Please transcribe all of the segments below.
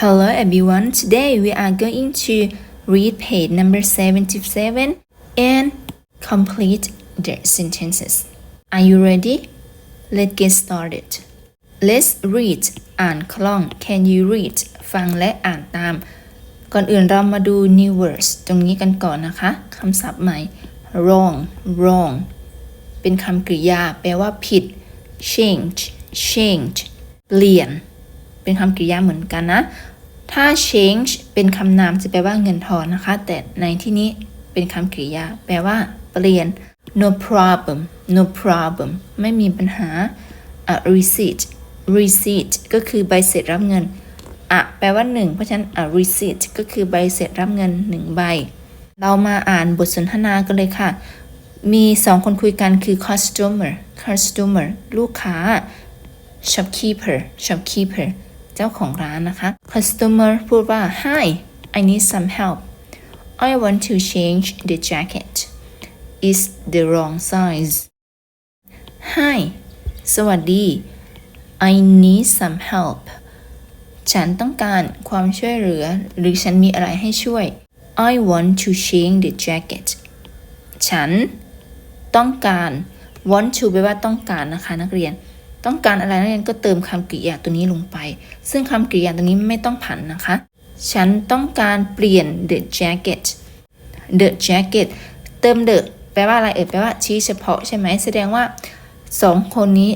Hello everyone. Today we are going to read page number 77 and complete the sentences. Are you ready? Let's get started. Let's read อ่านคล่อง Can you read ฟังและอ่านตาม ก่อนอื่นเรามาดู new words ตรงนี้กันก่อนนะคะ คำศัพท์ใหม่ wrong wrong เป็นคำกริยา แปลว่าผิด change change เปลี่ยน เป็นคำกริยาเหมือนกันนะ ถ้า change เป็นคำนามจะแปลว่าเงินทอนนะคะ แต่ในที่นี้เป็นคำกริยา แปลว่าเปลี่ยน no problem no problem ไม่มีปัญหา a receipt receipt ก็คือใบเสร็จรับเงินอะแปลว่า 1 เพราะฉะนั้น a receipt ก็คือใบเสร็จรับเงิน 1 ใบ เรามาอ่านบทสนทนากันเลยค่ะ มีสองคนคุยกันคือ customer customer ลูกค้า shopkeeper shopkeeper เจ้าของร้านนะคะ customer พูดว่า hi I need some help I want to change the jacket is the wrong size hi สวัสดี I need some help ฉันต้องการความช่วยเหลือ หรือฉันมีอะไรให้ช่วย I want to change the jacket ฉันต้องการ want to แปลว่าต้องการนะคะนักเรียน ต้องการอะไรนักเรียนก็เติมคำกริยาตัวนี้ลงไป ซึ่งคำกริยาตัวนี้ไม่ต้องผันนะคะ ฉันต้องการเปลี่ยน the jacket the jacket เติม the แปลว่าอะไรเอ่ยแปลว่าชี้เฉพาะใช่ไหมแสดงว่าสองคนนี้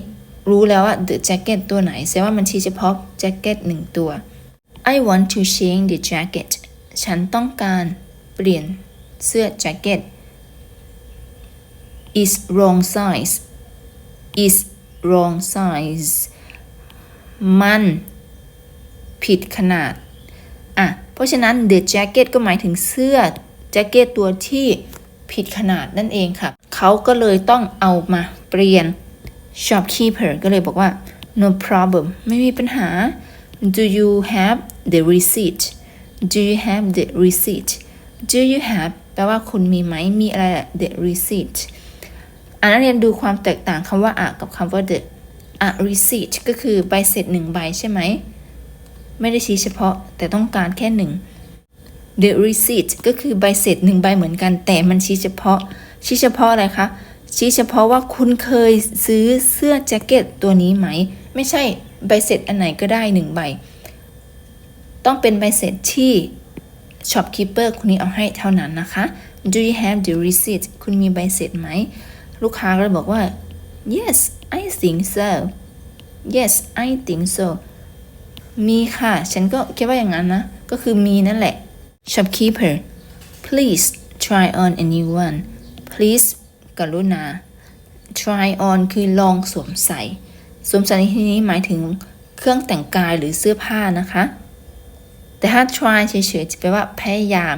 รู้แล้วว่า the jacket ตัวไหน แสดงว่ามันชี้เฉพาะ jacket หนึ่งตัว I want to change the jacket ฉันต้องการเปลี่ยนเสื้อ jacket is wrong size is wrong size มันผิดขนาด อะ เพราะฉะนั้น the jacket ก็หมายถึงเสื้อแจ็คเก็ตตัวที่ผิดขนาดนั่นเองค่ะ เขาก็เลยต้องเอามาเปลี่ยน shopkeeper ก็เลยบอกว่า no problem ไม่มีปัญหา do you have the receipt do you have the receipt do you have แปลว่าคุณมีไหม มีอะไรอะ the receipt อ่านนักเรียนดูความแตกต่างคำว่าอะกับคำว่า the อะ receipt ก็คือใบเสร็จหนึ่งใบใช่ไหม ไม่ได้ชี้เฉพาะแต่ต้องการแค่หนึ่ง the receipt ก็คือใบเสร็จหนึ่งใบเหมือนกัน แต่มันชี้เฉพาะ ชี้เฉพาะอะไรคะ ชี้เฉพาะว่าคุณเคยซื้อเสื้อแจ็คเก็ตตัวนี้ไหม ไม่ใช่ใบเสร็จอันไหนก็ได้หนึ่งใบ ต้องเป็นใบเสร็จที่ shopkeeper คนนี้เอาให้เท่านั้นนะคะ do you have the receipt คุณมีใบเสร็จไหม ลูกค้าก็เลยบอกว่า yes I think so yes I think so มีค่ะ ฉันก็คิดว่าอย่างนั้นนะ ก็คือมีนั่นแหละ shopkeeper please try on a new one please กรุณา try on คือลองสวมใส่ สวมใส่ในที่นี้หมายถึงเครื่องแต่งกายหรือเสื้อผ้านะคะ แต่ถ้า try เฉยๆจะแปลว่าพยายาม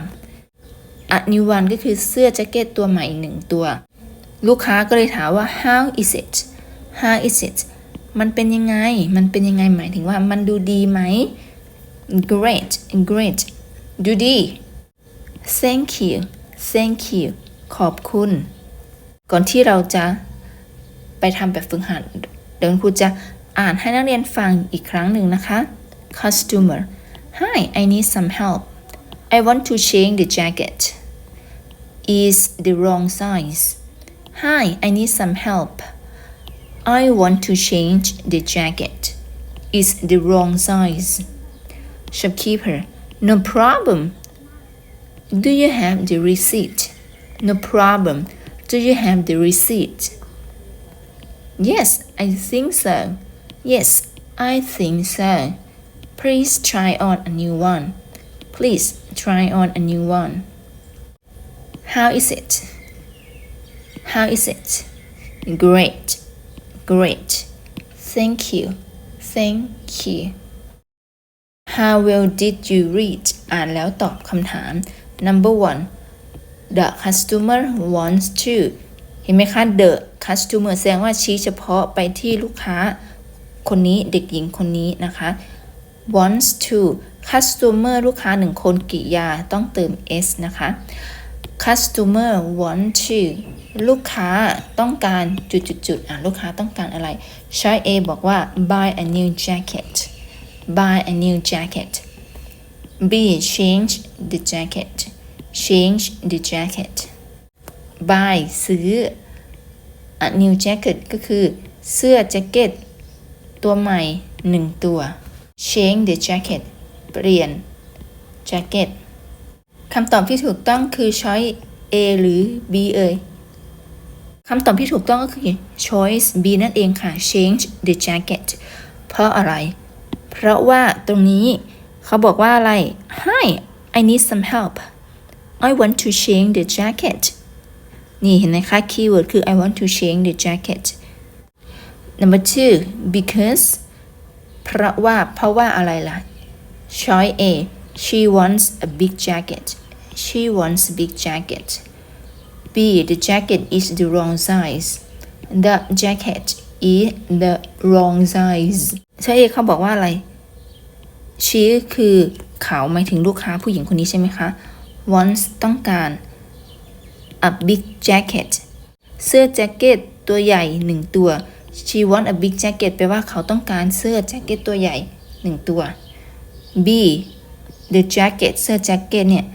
a new one ก็คือเสื้อแจ็คเก็ตตัวใหม่หนึ่งตัว ลูกค้าก็เลยถามว่า how is it how is it มันเป็นยังไง มันเป็นยังไงหมายถึงว่ามันดูดีไหม great great ดูดี thank you thank you ขอบคุณ ก่อนที่เราจะไปทำแบบฝึกหัดเดี๋ยวคุณครูจะอ่านให้นักเรียนฟังอีกครั้งหนึ่งนะคะ customer hi I need some help I want to change the jacket is the wrong size hi I need some help. I want to change the jacket. It's the wrong size. Shopkeeper no problem. Do you have the receipt? No problem. Do you have the receipt? Yes I think so. Yes I think so. Please try on a new one. Please try on a new one. How is it how is it great great thank you thank you How well did you read อ่านแล้วตอบคำถาม Number one The customer wants to เห็นไหมคะ The customer แสดงว่าชี้เฉพาะไปที่ลูกค้า คนนี้เด็กหญิงคนนี้นะคะ wants to customer ลูกค้าหนึ่งคนกริยาต้องเติม s นะคะ customer want to ลูกค้าต้องการจุดๆอะลูกค้าต้องการอะไรชอยเอบอกว่า buy a new jacket buy a new jacket B change the jacket change the jacket buy ซื้อ a new jacket ก็คือเสื้อแจ็คเก็ตตัวใหม่หนึ่งตัว change the jacket เปลี่ยนแจ็คเก็ตคำตอบที่ถูกต้องคือช้อย A หรือ B เอ่ย คำตอบที่ถูกต้องก็คือ choice B นั่นเองค่ะ change the jacket เพราะอะไร เพราะว่าตรงนี้เขาบอกว่าอะไร Hi I need some help I want to change the jacket นี่เห็นไหมคะ keyword คือ I want to change the jacket number two because เพราะว่าเพราะว่าอะไรล่ะ choice A she wants a big jacket she wants a big jacket B the jacket is the wrong size the jacket is the wrong size ใช่เขาบอกว่าอะไร she คือเขาหมายถึงลูกค้าผู้หญิงคนนี้ใช่ไหมคะ wants ต้องการ a big jacket เสื้อแจ็คเก็ตตัวใหญ่หนึ่งตัว she want a big jacket แปลว่าเขาต้องการเสื้อแจ็คเก็ตตัวใหญ่หนึ่งตัว B the jacket เสื้อแจ็คเก็ตเนี่ย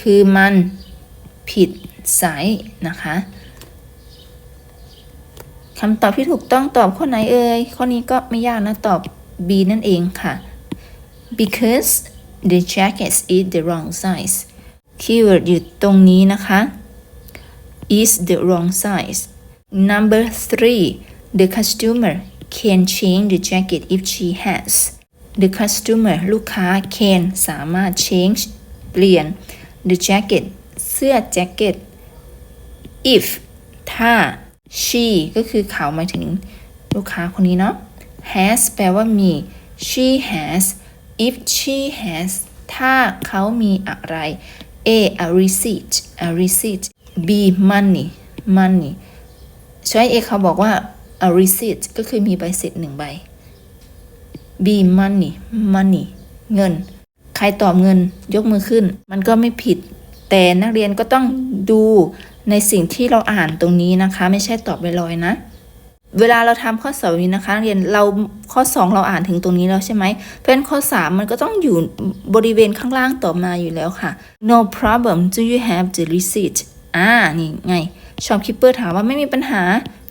คือมันผิด ไซส์นะคะคำตอบที่ถูกต้องตอบข้อไหนเอ่ย ข้อนี้ก็ไม่ยากนะตอบ B นั่นเองค่ะ because the jacket is the wrong size keyword อยู่ตรงนี้นะคะ is the wrong size number three the customer can change the jacket if she has the customer ลูกค้า can สามารถ change เปลี่ยน the jacket เสื้อแจ็คเก็ต if ถ้า she ก็คือเขาหมายถึงลูกค้าคนนี้เนาะ has แปลว่ามี she has if she has ถ้าเขามีอะไร A a receipt a receipt B money money ช้อย A เขาบอกว่า a receipt ก็คือมีใบเสร็จหนึ่งใบ B money money เงิน ใครตอบเงินยกมือขึ้น มันก็ไม่ผิด แต่นักเรียนก็ต้องดู ในสิ่งที่เราอ่านตรงนี้นะคะ ไม่ใช่ตอบลอยๆนะ เวลาเราทำข้อสอบนี้นะคะเรียนเราข้อ 2 เราอ่านถึงตรงนี้แล้วใช่ไหมเพราะฉะนั้นข้อ 3 มันก็ต้องอยู่บริเวณข้างล่างต่อมาอยู่แล้วค่ะ no problem do you have the receipt อ่านี่ไงชอปคิปเปอร์ถามว่าไม่มีปัญหา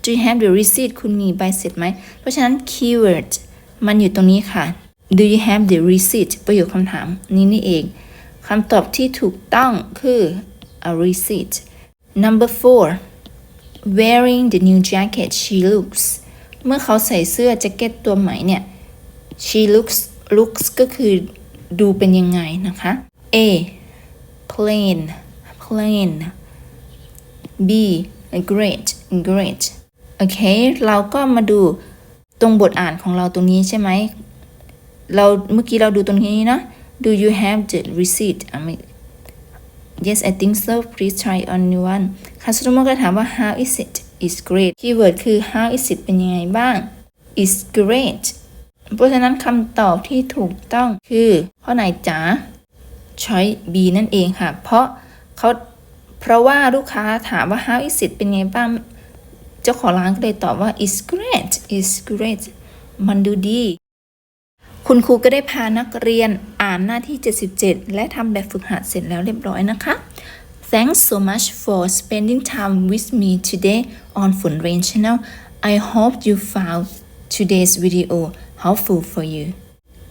do you have the receipt คุณมีใบเสร็จไหม เพราะฉะนั้น keyword มันอยู่ตรงนี้ค่ะ do you have the receipt ประโยคคำถามนี้นี่เองคำตอบที่ถูกต้องคือ a receipt number four wearing the new jacket she looks เมื่อเขาใส่เสื้อแจ็คเก็ตตัวใหม่เนี่ย she looks looks ก็คือดูเป็นยังไงนะคะ A plain plain B great great โอเค เราก็มาดูตรงบทอ่านของเราตรงนี้ใช่ไหม เราเมื่อกี้เราดูตรงนี้นะ Do you have the receipt I mean Yes I think so please try on new one customer ก็ถามว่า how is it is great keyword คือ how is it เป็นยังไงบ้าง is great เพราะฉะนั้นคำตอบที่ถูกต้องคือข้อไหนจ๋า choice B นั่นเองค่ะ เพราะเขาเพราะว่าลูกค้าถามว่า how is it เป็นไงบ้าง เจ้าของร้านก็เลยตอบว่า is great is great มันดูดี คุณครูก็ได้พานักเรียนอ่านหน้าที่ 77 และทำแบบฝึกหัดเสร็จแล้วเรียบร้อยนะคะ Thanks so much for spending time with me today on Fun Rain Channel. I hope you found today's video helpful for you.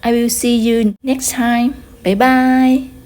I will see you next time. Bye bye.